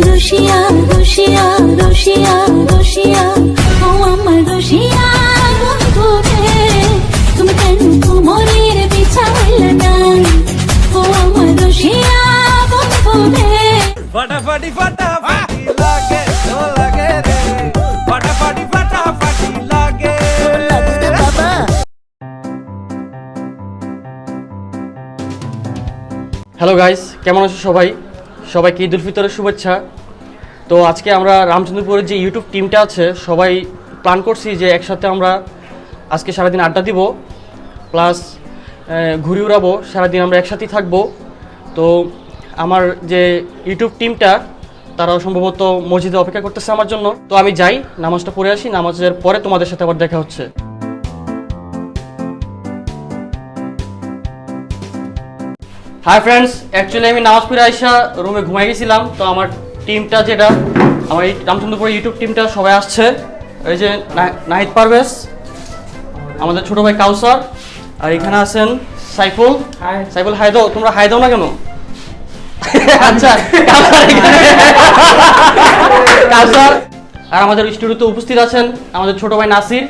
রুশিয়া রুশিয়া রুশিয়া রুশিয়া। ও আমার রুশিয়া বন্ধু তুমি কেন ও আমার রুশিয়া লাগে হ্যালো গাইস কেমন আছো সবাই? সবাইকে ঈদ উল ফিতরের শুভেচ্ছা। তো আজকে আমরা রামচন্দ্রপুরের যে ইউটিউব টিমটা আছে, সবাই প্ল্যান করছি যে একসাথে আমরা আজকে সারাদিন আড্ডা দিব প্লাস ঘুরে উড়াবো, সারাদিন আমরা একসাথেই থাকব। তো আমার যে ইউটিউব টিমটা, তারাও সম্ভবত মসজিদে অপেক্ষা করতেছে আমার জন্য। তো আমি যাই, নামাজটা পড়ে আসি, নামাজের পরে তোমাদের সাথে আবার দেখা হচ্ছে। হাই ফ্রেন্ডস অ্যাকচুয়ালি আমি নামাজ পড়ে আইসা রুমে ঘুমাই গেছিলাম তো আমার টিমটা যেটা আমার এই রামচন্দ্রপুর ইউটিউব টিমটা সবাই আসছে। এই যে নাহিদ পারভেজ আমাদের ছোট ভাই কাউসার আর এখানে আছেন সাইফুল। সাইফুল হাই দাও তোমরা হাই দাও না কেন? আচ্ছা কাউসার আর আমাদের স্টুডিওতে উপস্থিত আছেন আমাদের ছোট ভাই নাসির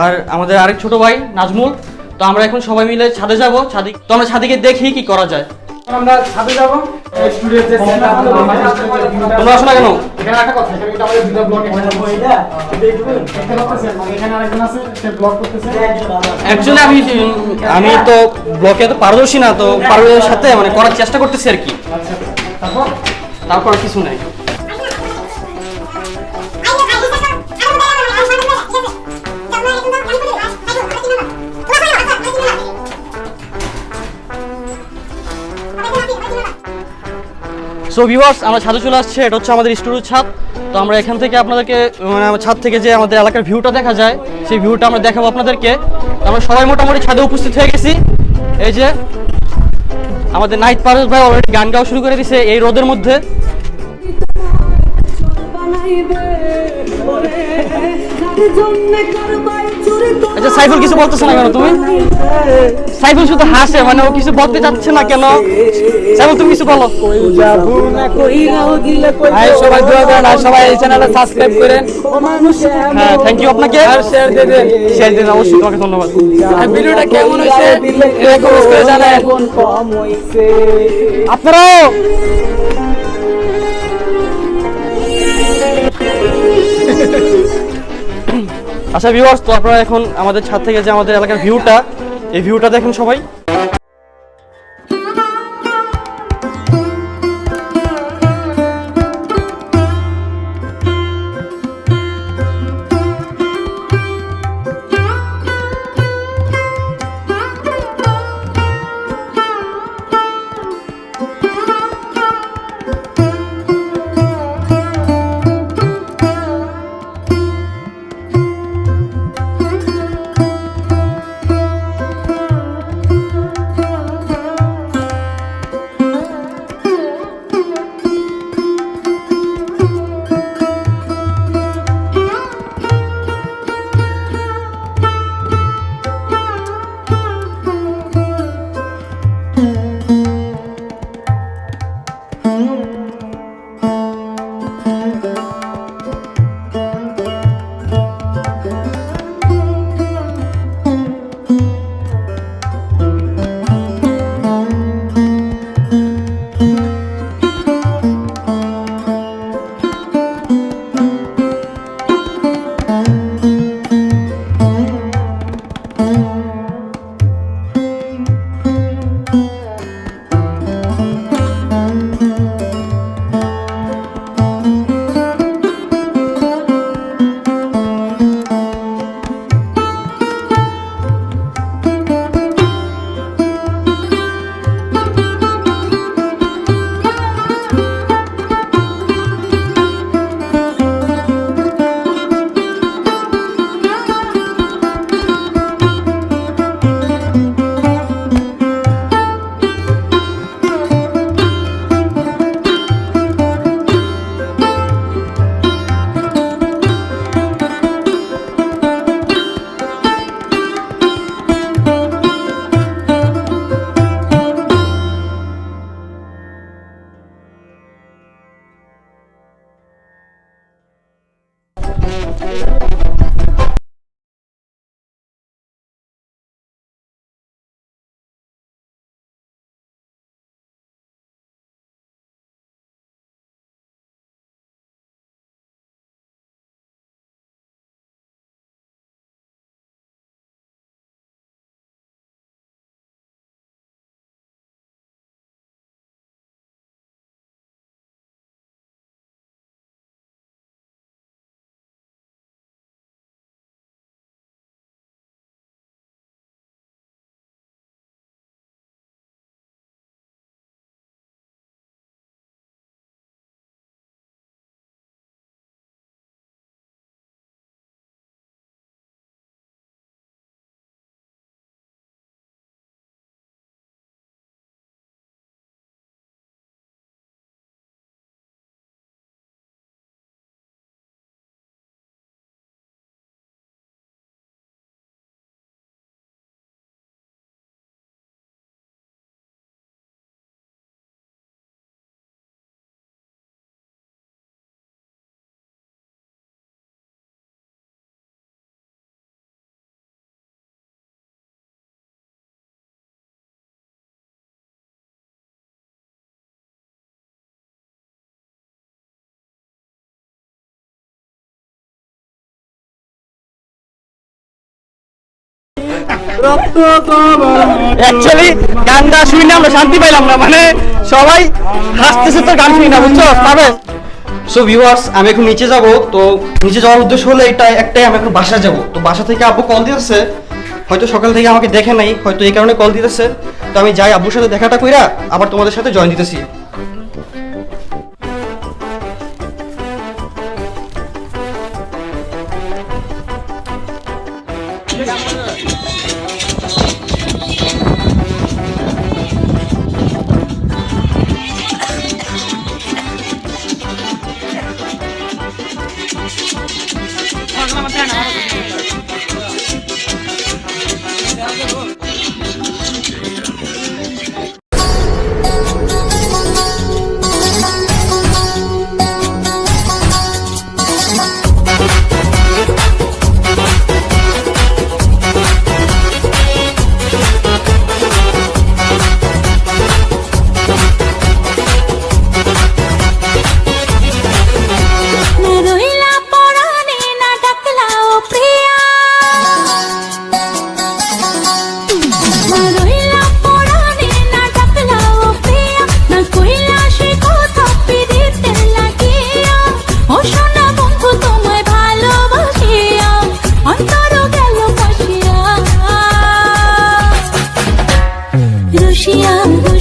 আর আমাদের আরেক ছোট ভাই নাজমুল। তো আমরা এখন সবাই মিলে ছাদে যাব ছাদে তো আমরা ছাদে গিয়ে দেখি কি করা যায়। আমরা ছাদে যাব তোমরা আসো না কেন? এখানে একটা কথা এখানে কিন্তু আমাদের দুটো ব্লক এখানে বইটা দেখতে এখানে আরেকজন আছে সে ব্লক করতেছে। অ্যাকচুয়ালি আমি আমি তো ব্লকে তো পারদর্শী না তো পারদর্শীর সাথে মানে করার চেষ্টা করতেছি আর কি। আচ্ছা তারপর? তারপর কিছু নাই। সো ভিউয়ার্স আমরা ছাদে চলে আসছে। এটা হচ্ছে আমাদের স্টুডিওর ছাদ। তো আমরা এখান থেকে আপনাদেরকে মানে ছাদ থেকে যে আমাদের এলাকার ভিউটা দেখা যায়, সেই ভিউটা আমরা দেখাবো আপনাদেরকে। আমরা সবাই মোটামুটি ছাদে উপস্থিত হয়ে গেছি। এই যে, আমাদের নাইট পারস ভাই অলরেডি গান গাওয়া শুরু করে দিছে এই রোদের মধ্যে। আচ্ছা সাইফুল কিছু বলতেছে না কেন তুমি? সাইফুল শুধু হাসে মানে ও কিছু বলতে চাচ্ছে না কেন? সাইফুল তুমি কিছু বলো। ভাই সবাই দোয়া করেন আর সবাই এই চ্যানেলটা সাবস্ক্রাইব করেন। হ্যাঁ থ্যাংক ইউ আপনাকে। আর শেয়ার দিয়ে দেন। শেয়ার দিন অবশ্যই তোমাকে ধন্যবাদ। আর ভিডিওটা কেমন হয়েছে? কমেন্ট করে জানান। আপনারাও আচ্ছা ভিউয়ার্স তো আপনারা এখন আমাদের ছাদ থেকে যে আমাদের এলাকার ভিউটা এই ভিউটা দেখেন সবাই অ্যাকচুয়ালি আমরা শান্তি পাইলাম না। মানে সবাই হাসতেছে তো গান শুনি না, বুঝছ? পাবে সো ভিউয়ার্স আমি এখন নিচে যাব। তো নিচে যাওয়ার উদ্দেশ্য হলো এটা একটাই, আমি এখন বাসা যাব। তো বাসা থেকে আব্বু কল দিতেছে। হয়তো সকাল থেকে আমাকে দেখে নাই, হয়তো এই কারণে কল দিতেছে। তো আমি যাই আব্বুর সাথে দেখাটা কইরা আবার তোমাদের সাথে জয়েন দিতেছি।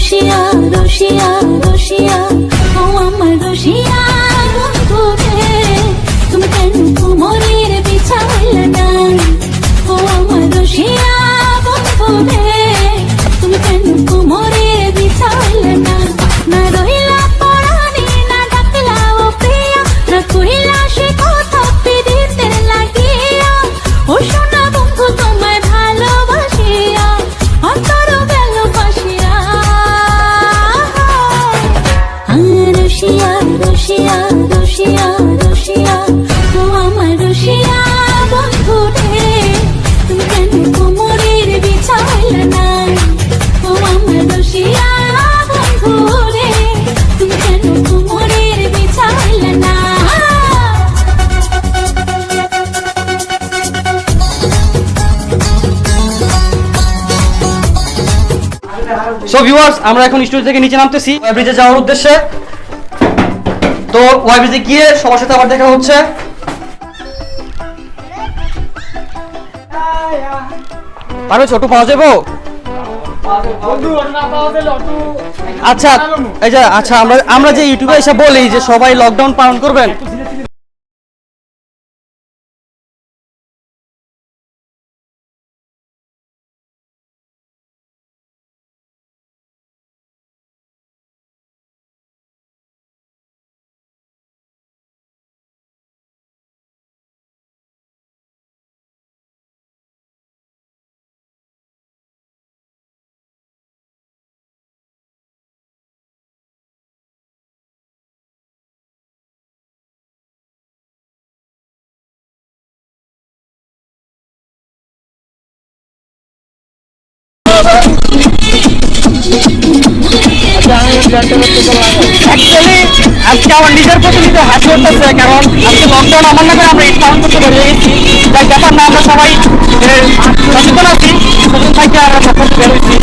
রুশিয়া রুশিয়া সো ভিউয়ার্স আমরা এখন স্টুডিও থেকে নিচে নামতেছি। ব্রিজে যাওয়ার উদ্দেশ্যে। তো ওয়াই ব্রিজে গিয়ে সবার সাথে আবার দেখা হচ্ছে। পারবে ছোট পাওয়া যাব? আচ্ছা এই যে আচ্ছা আমরা আমরা যে ইউটিউবে এসে বলি যে সবাই লকডাউন পালন করবেন অ্যাকচুয়ালি আজকে আমার নিজের প্রতি নিজে হাসি উঠতেছে কারণ আজকে লকডাউন আমার নামে আমরা ঈদ পালন করতে পেরে গেছি তাই ব্যাপার না আমরা সবাই সচেতন আছি সচেতন থাকি আমরা সচেতন বের হয়েছি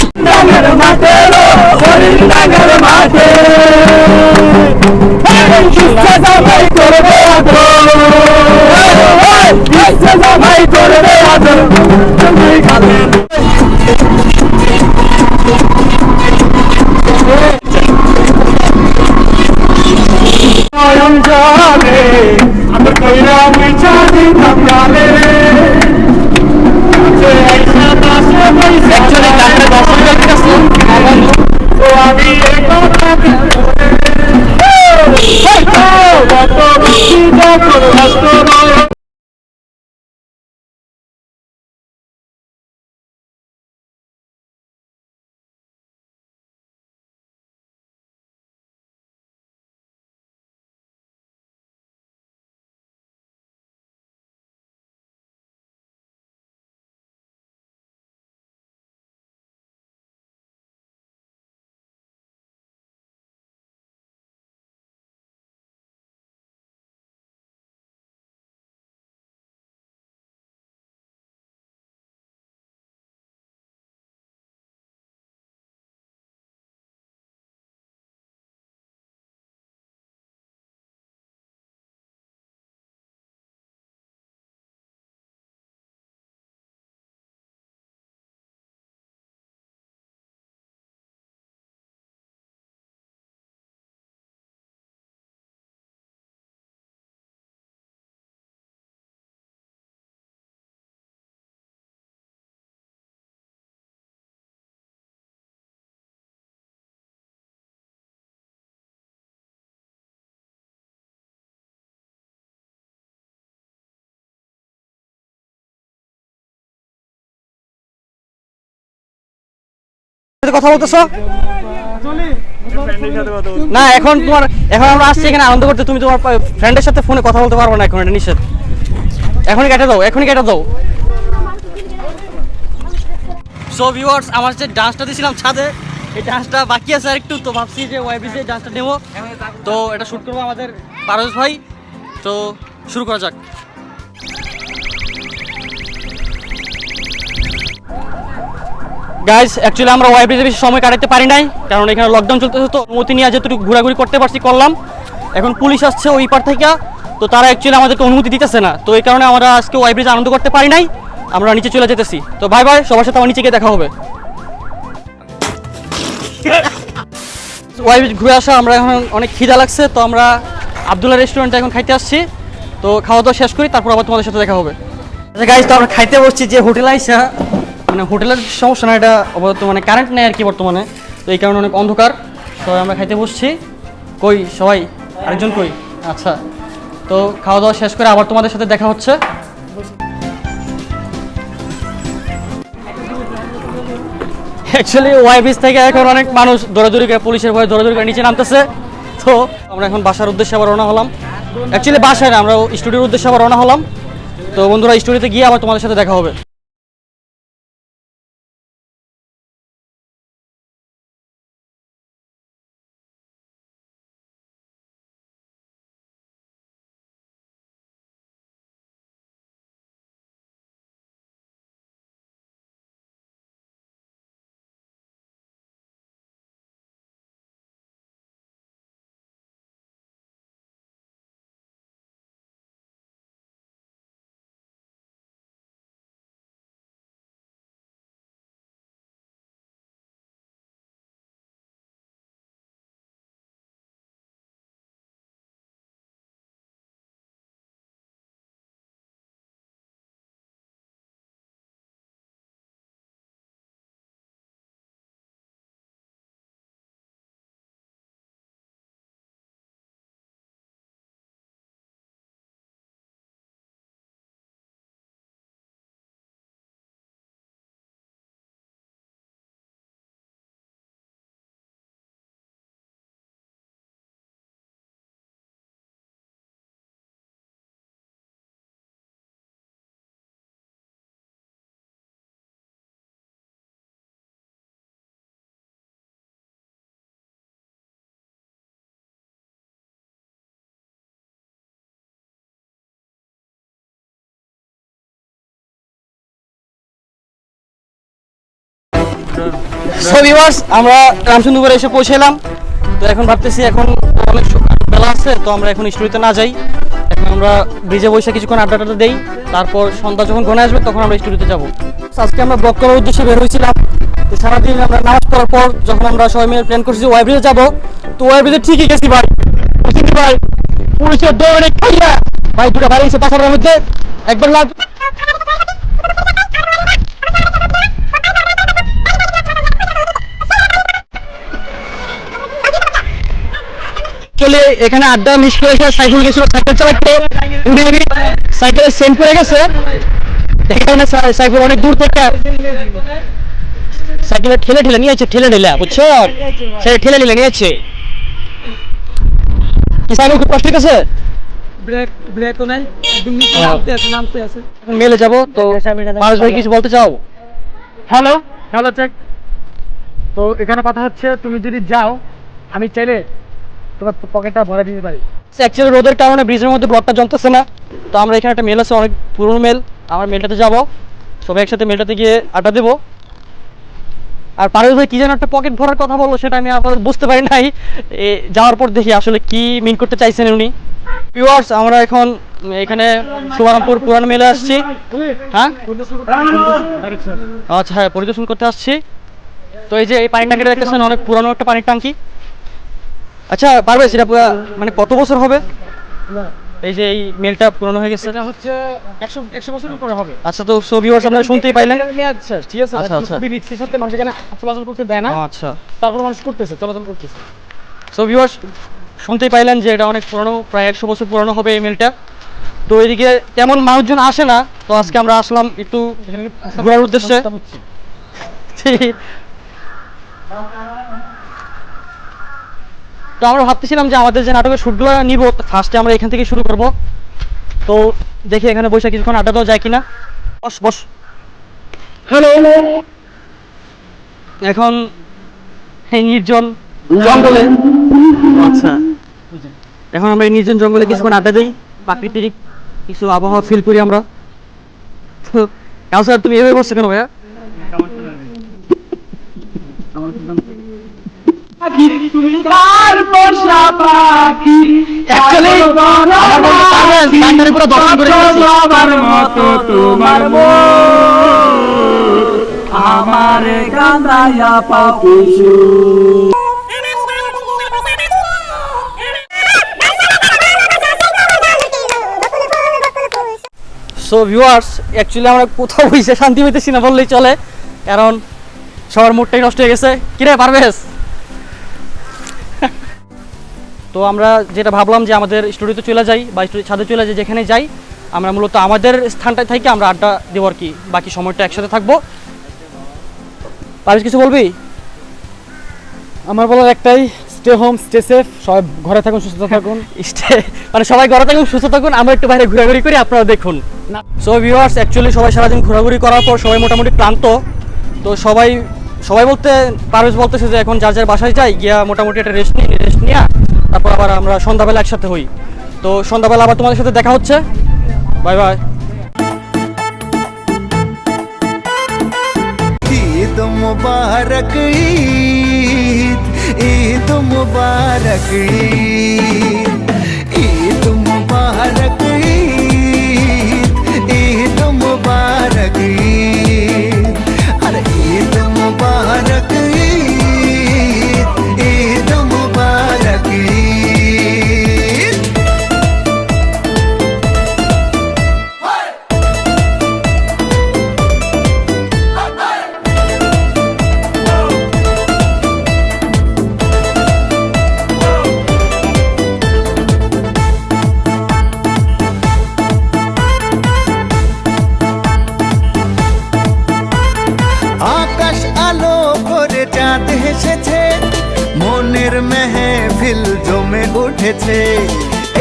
কথা বলতেছো? না, এখন তোমার এখন আমরা আসছি এখানে আনন্দ করতে। তুমি তোমার ফ্রেন্ডের সাথে ফোনে কথা বলতে পারব না এখন, এটা নিষেধ। এখনই কেটে দাও, এখনই কেটে দাও। সো ভিউয়ার্স আমার যে ডান্সটা দিয়েছিলাম ছাদে, এই ডান্সটা বাকি আছে আর একটু তো ভাবছি যে ওয়াইবিসি ডান্সটা নেব। তো এটা শুট করব আমাদের পারস ভাই। তো শুরু করা যাক। গাইস অ্যাকচুয়ালি আমরা ওয়াইব্রিজে বেশি সময় কাটাতে পারি নাই, কারণ এখানে লকডাউন চলতেছে তো অনুমতি নিয়ে যেটুকু ঘোরাঘুরি করতে পারছি, করলাম। এখন পুলিশ আসছে ওই পার থেকে, তো তারা অ্যাকচুয়ালি আমাদেরকে অনুমতি দিতেছে না, তো এই কারণে আমরা আজকে ওয়াইব্রিজে আনন্দ করতে পারি নাই, আমরা নিচে চলে যেতেছি। তো ভাই ভাই, সবার সাথে আমার নিচে গিয়ে দেখা হবে। ওয়াইব্রিজ ঘুরে আসা, আমরা এখন অনেক খিদা লাগছে, তো আমরা আবদুল্লাহ রেস্টুরেন্টে এখন খাইতে আসছি। তো খাওয়া দাওয়া শেষ করি, তারপর আবার তোমাদের সাথে দেখা হবে। আচ্ছা গাইজ তো আমরা খাইতে বসছি যে হোটেল আইসা মানে হোটেলের সমস্যা না, এটা অবগত মানে কারেন্ট নেই আর কি বর্তমানে। তো এই কারণে অনেক অন্ধকার। তো আমরা খাইতে বসছি। কই সবাই? আরেকজন কই? আচ্ছা। তো খাওয়া দাওয়া শেষ করে আবার তোমাদের সাথে দেখা হচ্ছে। অ্যাকচুয়ালি ওয়াইবিস থেকে এখন অনেক মানুষ দৌড়াদৌড়ি করে, পুলিশের ভয়ে দৌড়াদৌড়ি করে নিচে নামতেছে। তো আমরা এখন বাসার উদ্দেশ্যে আবার রওনা হলাম। অ্যাকচুয়ালি বাসায় না, আমরা স্টুডিওর উদ্দেশ্যে আবার রওনা হলাম। তো বন্ধুরা স্টুডিওতে গিয়ে আবার তোমাদের সাথে দেখা হবে। সো ভিউয়ার্স আমরা রামচন্দ্রপুরে এসে পৌঁছালাম তো এখন ভাবতেছি এখন অনেক বেলা আছে, তো আমরা এখন স্টুডিওতে না যাই। এখন আমরা ব্রিজে বসে কিছুক্ষণ আড্ডা দেই। তারপর সন্ধ্যা যখন ঘনে আসবে, তখন আমরা স্টুডিওতে যাব। আজকে আমরা ব্লগ করার উদ্দেশ্যে বের হয়েছিলাম। তো সারাদিন আমরা নামাজ পড়ার পর যখন আমরা সবাই মিলে প্ল্যান করছি ওয়াই ব্রিজে যাব, তো ওয়াই ব্রিজে ঠিকই গেছি ভাই। ভাই? পুলিশের দৌড়ে খাইয়া ভাই, দুটা বাড়ি এসে পাশার মধ্যে। একবার লাগ চলে এখানে আড্ডা মিস করে এসে সাইকেল গেছিল সাইকেল চালাতে সেন্ট পড়ে গেছে। এখানে সাইকেল অনেক দূর থেকে সাইকেলে ঠেলে ঠেলে নিয়েছে ঠেলে ঠেলে বুঝছ? সে ঠেলে ঠেলে নিয়েছে কি সাইকেল খুব কষ্ট গেছে ব্রেক ব্রেক নাই। একদম। নামতে আছে নামতে আছে। মেলে যাব তো মানুষ ভাই কিছু বলতে চাও? হ্যালো হ্যালো চেক তো এখানে কথা হচ্ছে তুমি যদি যাও আমি চাইলে তোমার পকেটটা ভরে দিতে পারি। অ্যাকচুয়ালি রোদের কারণে ব্রিজের মধ্যে ব্লকটা জমতেছে না। তো আমরা এখানে একটা মেল আছে, অনেক পুরনো মেল আমার মেলটাতে যাব। সবাই একসাথে মেলটাতে গিয়ে আড্ডা দেবো। আর পারভেজ ভাই, কি যেন একটা পকেট ভরার কথা বলল, সেটা আমি আবার বুঝতে পারি নাই। যাওয়ার পর দেখি আসলে কি মিন করতে চাইছেন উনি। পিওয়ার্স আমরা এখন এখানে সুবর্ণপুর পুরানো মেলে আসছি। হ্যাঁ? আচ্ছা হ্যাঁ পরিদর্শন করতে আসছি। তো এই যে এই পানির ট্যাঙ্কিটা দেখতেছেন, অনেক পুরানো একটা পানির ট্যাঙ্কি। আচ্ছা পারবে সেটা পুরা- মানে কত বছর হবে? এই যে এই মেলটা পুরনো হয়ে গেছে। এটা হচ্ছে একশো একশো বছরের উপরে হবে। আচ্ছা তো সো ভিউয়ার্স আপনারা শুনতেই পাইলেন। আচ্ছা ঠিক আছে? আচ্ছা, আচ্ছা। খুবই রিস্কের সাথে মানুষ এখানে চলাচল করতে দেয় না। আচ্ছা। তারপর মানুষ করতেছে চলাচল করতেছে। সো ভিউয়ার্স শুনতেই পাইলেন যে এটা অনেক পুরনো প্রায় একশো বছর পুরনো হবে এই মেলটা তো এদিকে তেমন মানুষজন আসে না তো আজকে আমরা আসলাম একটু ঘোরার উদ্দেশ্যে। হচ্ছে। তো আমরা ভাবতেছিলাম যে আমাদের যে নাটকের শ্যুটগুলো নিব ফার্স্টে আমরা এখান থেকে শুরু করব। তো দেখি এখানে বসে কিছুক্ষণ আড্ডা দেওয়া যায় কিনা। বস বস। হ্যালো এখন এই নির্জন জঙ্গলে। আচ্ছা। এখন আমরা এই নির্জন জঙ্গলে কিছুক্ষণ আড্ডা দিই। প্রাকৃতিক কিছু আবহাওয়া ফিল করি আমরা। তো কাউসার তুমি এভাবে বসছো কেন ভাইয়া? আমার গান্দায়া পাপিসু সো। ভিউয়ার্স অ্যাকচুয়ালি আমরা কোথাও বসে শান্তি পেতেছি না বললেই চলে। কারণ সবার মুডটাই নষ্ট হয়ে গেছে। কিরে পারভেজ? তো আমরা যেটা ভাবলাম যে আমাদের স্টুডিওতে চলে যাই বা ছাদে চলে যাই যেখানে যাই আমরা মূলত আমাদের স্থানটায় থেকে আমরা আড্ডা দেবো আর কি। বাকি সময়টা একসাথে থাকব। পারভেজ কিছু বলবি? আমার বলার একটাই স্টে হোম স্টে সেফ সবাই ঘরে থাকুন সুস্থ থাকুন। স্টে- মানে সবাই ঘরে থাকুন সুস্থ থাকুন আমরা একটু বাইরে ঘোরাঘুরি করি আপনারা দেখুন। সো ভিউয়ার্স অ্যাকচুয়ালি সবাই সারাদিন ঘোরাঘুরি করার পর সবাই মোটামুটি ক্লান্ত। তো সবাই সবাই বলতে পারভেজ বলতেছে যে এখন যার যার বাসায় যাই গিয়া মোটামুটি একটা রেস্ট নিই রেস্ট নিয়ে তারপর আবার আমরা সন্ধ্যাবেলা একসাথে হই। তো সন্ধ্যাবেলা আবার তোমাদের সাথে দেখা হচ্ছে। Bye bye. ঈদ ঈদ মুবারক, ঈদ। উঠেছে।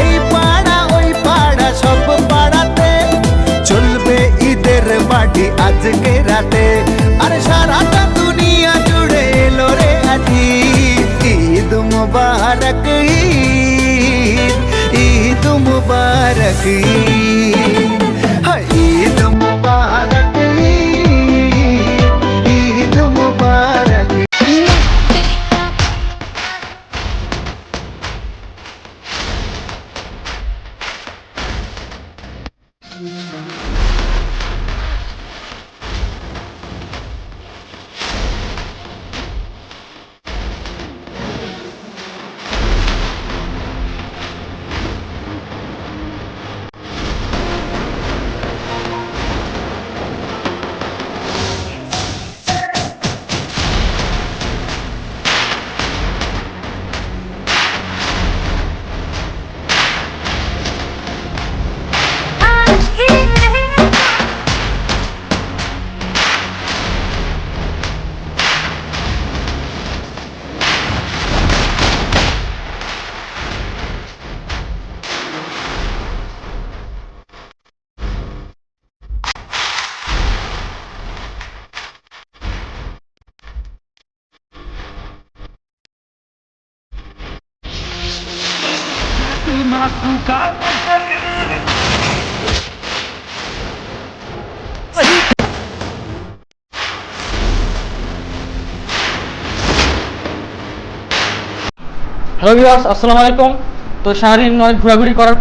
এই পাড়া, ওই পাড়া, সব পাড়াতে চলবে ঈদের মাটি আজকে রাতে। আর সারাটা দুনিয়া জুড়ে এলো রে আজি ঈদ মুবারক, ঈদ ঈদ মুবারক, ঈদ। হ্যালো ভিউয়ার্স আসসালামু আলাইকুম তো সারাদিন অনেক ঘোরাঘুরি করার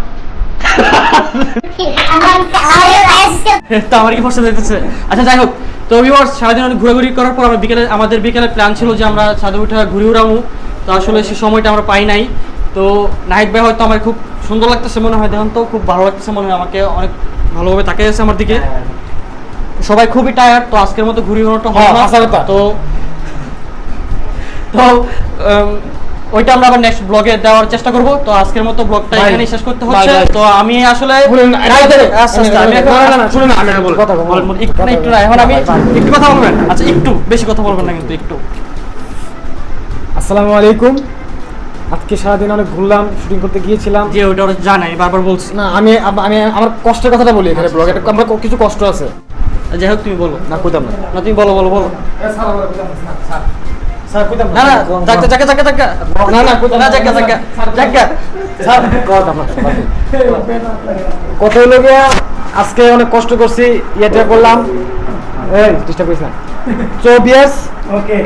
আমার কি প্রশ্ন দিতেছে আচ্ছা যাই হোক। তো ভিউয়ার্স সারাদিন অনেক ঘোরাঘুরি করার পর আমরা বিকেলে আমাদের বিকেলে প্ল্যান ছিল যে আমরা ছাদে উঠে ঘুরে উড়ামু। তো আসলে সেই সময়টা আমরা পাই নাই। তো নাহিদ ভাই হয়তো আমার খুব সুন্দর লাগতেছে মনে হয় দেখুন তো খুব ভালো লাগতেছে মনে হয় আমাকে অনেক ভালোভাবে তাকিয়ে আছে আমার দিকে। সবাই খুবই টায়ার্ড তো আজকের মতো ঘুরি হবে হ্যাঁ। তো তো ওইটা আমরা আবার নেক্সট ব্লগে দেওয়ার চেষ্টা করব। তো আজকের মতো ব্লগটা এখানেই শেষ করতে হচ্ছে। তো আমি আসলে একটু একটু না, এখন আমি একটু কথা বলবেন আচ্ছা একটু বেশি কথা বলবেন না কিন্তু একটু। আসসালামু আলাইকুম। আজকে সারাদিন অনেক ঘুরলাম শুটিং করতে গিয়েছিলাম। যে ওটা ওরা জানাই বারবার বলছি। না আমি আমি আমার কষ্টের কথাটা বলি এখানে ব্লগে আমরা কিছু কষ্ট আছে। যাই হোক তুমি বলো। না কইতাম না। না তুমি বলো বলো বলো। না না। না, না, না না কত হলো গিয়া আজকে অনেক কষ্ট করছি ইয়েটা করলাম। এই ডিস্টার্ব করিস না। সো বিয়াস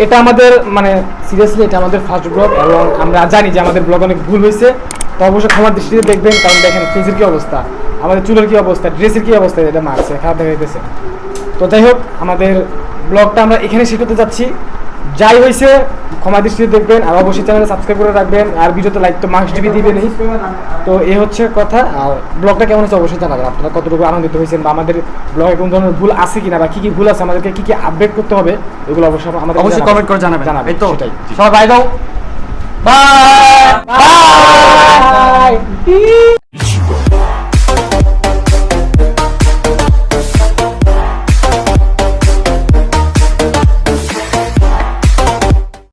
এটা আমাদের মানে সিরিয়াসলি এটা আমাদের ফার্স্ট ব্লগ এবং আমরা জানি যে আমাদের ব্লগ অনেক ভুল হয়েছে। তো অবশ্যই ক্ষমার দৃষ্টিতে দেখবেন কারণ দেখেন ফেসের কি অবস্থা আমাদের চুলের কি অবস্থা ড্রেসের কি অবস্থা এটা মারছে খারাপ দেখা তো যাই হোক আমাদের ব্লগটা আমরা এখানে শেষ করতে যাচ্ছি। যাই হয়েছে ক্ষমা দৃষ্টিতে দেখবেন আর অবশ্যই চ্যানেলে সাবস্ক্রাইব করে রাখবেন আর ভিডিওতে লাইক তো মার্কস টিভি দিবেনই। তো এ হচ্ছে কথা আর ব্লগটা কেমন হচ্ছে অবশ্যই জানাবেন। আপনারা কতটুকু আনন্দিত হয়েছেন বা আমাদের ব্লগে কোন ধরনের ভুল আছে কিনা বা কি কি ভুল আছে আমাদেরকে কি কি আপডেট করতে হবে এগুলো অবশ্যই আমাদের অবশ্যই কমেন্ট করে জানাবেন। জানাবেন। তো সেটাই। সবাই দাও। Bye bye